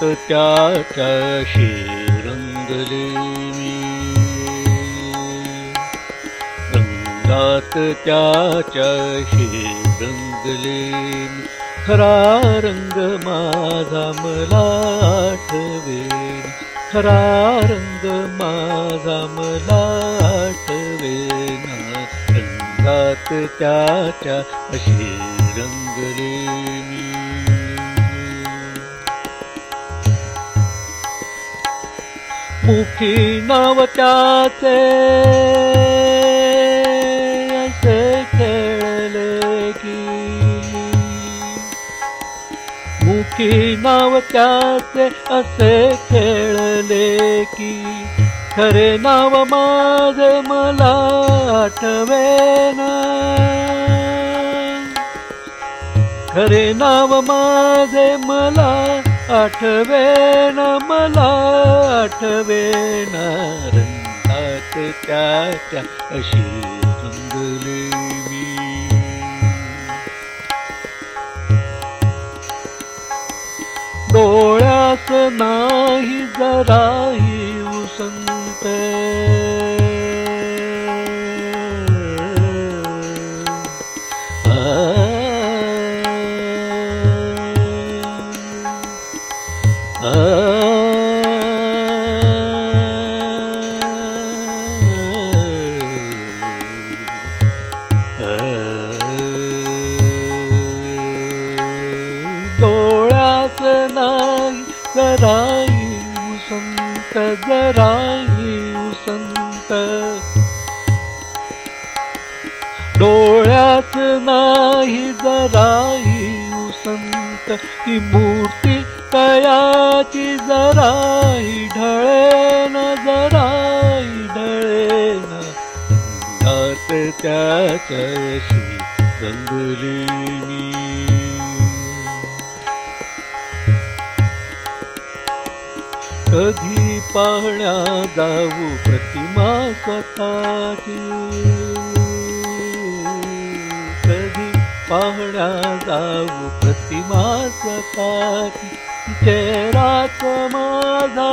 त्याच्याशी रंगले मी रंगात त्याच्याशी रंगले मी खरा रंग माझा मला आठवेन रंगात त्याच्या अशी रंगले मुखी नाव त्याचे असे खेळले की. मुखी नाव त्याचे असे खेळले की. खरे नाव माझे मला आठवेना खरे नाव माझे मला आठवेन मला आठवेन रंगात त्याच्या अशी रंगले मी. डोळ्यास नाही जराही उसंत. डोळ्यात नाही जराई संत जराई संत डोळ्यात नाही जराई संत ही मूर्ती कयाची जराई ढळेन जराई त्याच्याशी रंगली मी. कधी पाहण्या जाऊ प्रतिमा स्वतःची. कधी पाहण्या जाऊ प्रतिमा स्वतःची. चेहराच माझा.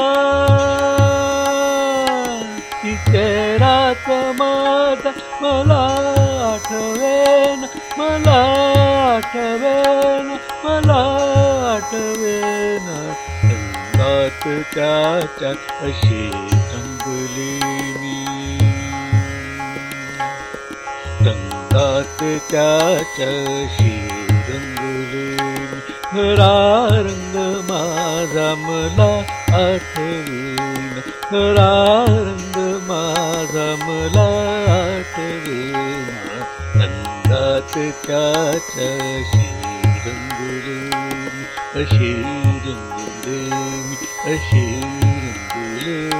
ती चेहराच माझा. मला आठवेन मला आठवेन मला आठवेन रंगात त्याच्या अशी रंगली मी. रंगात त्याच्याशी रंगले. खरा रंग माझा मला आठवेन. खरा रंग माझा मला ङ्गी गङ्गी गुर